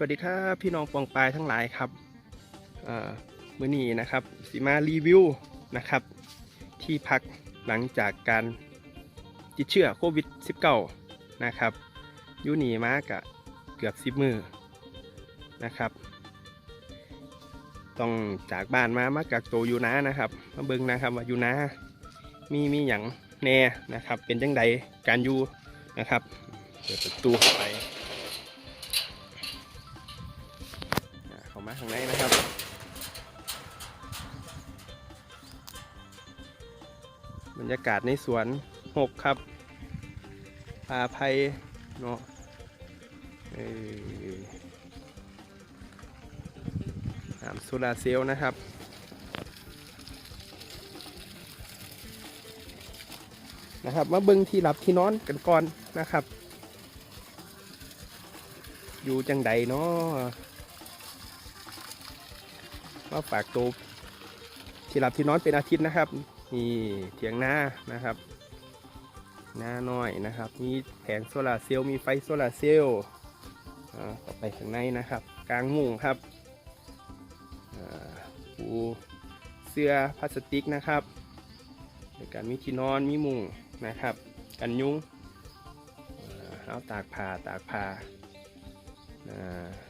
สวัสดีครับพี่น้องปองปลายทั้งหลายครับเมื้อนี้นะครับสิมารีวิวนะครับ ที่พักหลังจากการติดเชื้อโควิด -19 นะครับยูนีมากะเกือบสิบมือนะครับ ต้องจากบ้านมามากักตัวอยู่นะนะครับมาเบิ่งนะครับว่าอยู่นะมีมีอย่างแน่นะครับ เป็นจังใดการอยู่นะครับเปิดประตูเข้าไป บรรยากาศในสวนหกครับป่าไผ่เนาะเออสามโซลาเซลล์นะครับนะครับมาเบิ้งที่หลับที่นอนกันก่อนนะครับ อยู่จังใดเนาะมาฝากตัวที่หลับที่นอนเป็นอาทิตย์นะครับ นี่เถียงหน้านะครับ หน้าน้อยนะครับ มีแผงโซลาร์เซลล์มีไฟโซลาร์เซลล์ต่อไปข้างในนะครับ กลางมุ้งครับปูเสื้อพลาสติกนะครับในการมีที่นอนมีมุ้งนะครับ กันยุงเอาตากผ้าตากผ้าอ่า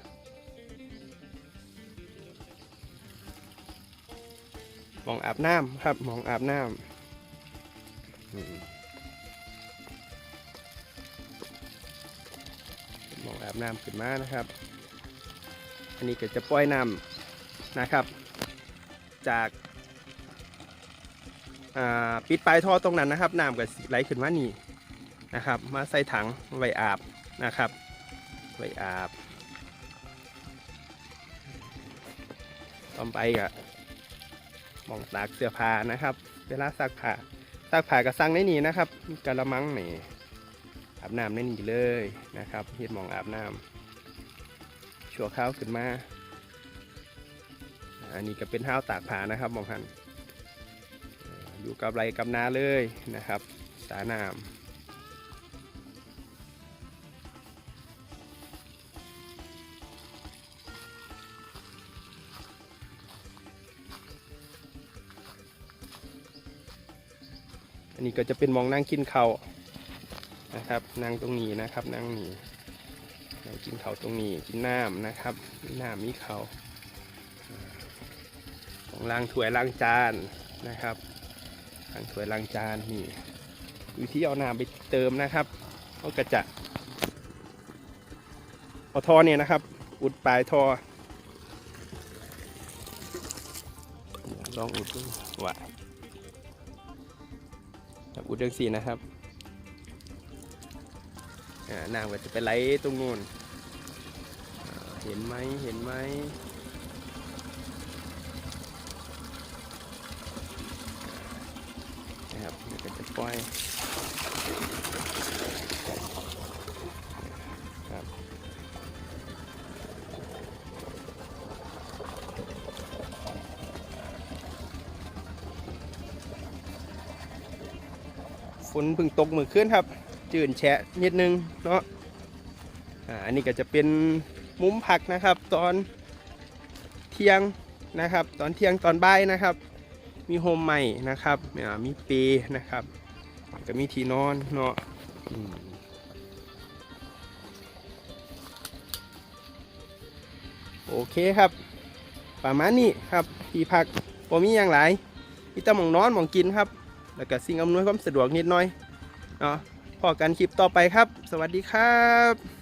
มองอาบน้ำครับหมองอาบน้ำมองอาบน้ำขึ้นมานะครับ อันนี้ก็จะปล่อยน้ำนะครับ จากาปิดปลายท่อตรงนั้นนะครับน้ำก็ไหลขึ้นมานี่นะครับ มาใส่ถังไว้อาบนะครับไว้อาบต่อไปก็ มองตากเสื้อผ้านะครับ เวลาซักผ้าซักผ้าก็สั่งในนี้นะครับกระมังนี่อาบน้ำในนี้เลยนะครับเฮ็ดมองอาบน้ำชั่วข้าวขึ้นมาอันนี้ก็เป็นห้าวตากผ้านะครับมองหันอยู่กับไรกับนาเลยนะครับสาน้ำ อันนี้ก็จะเป็นมองนั่งกินเขานะครับ นั่งตรงนี้นะครับ นั่งนี่นั่งกินเข้าตรงนี้กินน้ำนะครับมีน้ำมีเข้าของล้างถ้วยล้างจานนะครับล้างถ้วยล้างจานนี่วิธีเอาน้ำไปเติมนะครับเขาก็จะเอาท่อเนี่ยนะครับ อุดปลายท่อลองอุดดูว่า จับอุดเรืองสีนะครับนาน้ำก็จะไปไหลตรงนู้นเห็นไหมเห็นไหมนะครับมันก็จะปล่อย ฝนเพิ่งตกมือขึ้นครับ จืดแฉะนิดนึงเนาะอ่าอันนี้ก็จะเป็นมุมผักนะครับ ตอนเที่ยงนะครับ ตอนเที่ยงตอนบ่ายนะครับ มีโฮมใหม่นะครับมีเปรนะครับก็มีที่นอนเนาะโอเคครับประมาณนี้ครับที่พักผมมีอย่างไรมีแต่หมองนอนหมองกินครับ แล้วก็สิ่งอำนวยความสะดวกนิดหน่อยเนาะพอกันคลิปต่อไปครับ สวัสดีครับ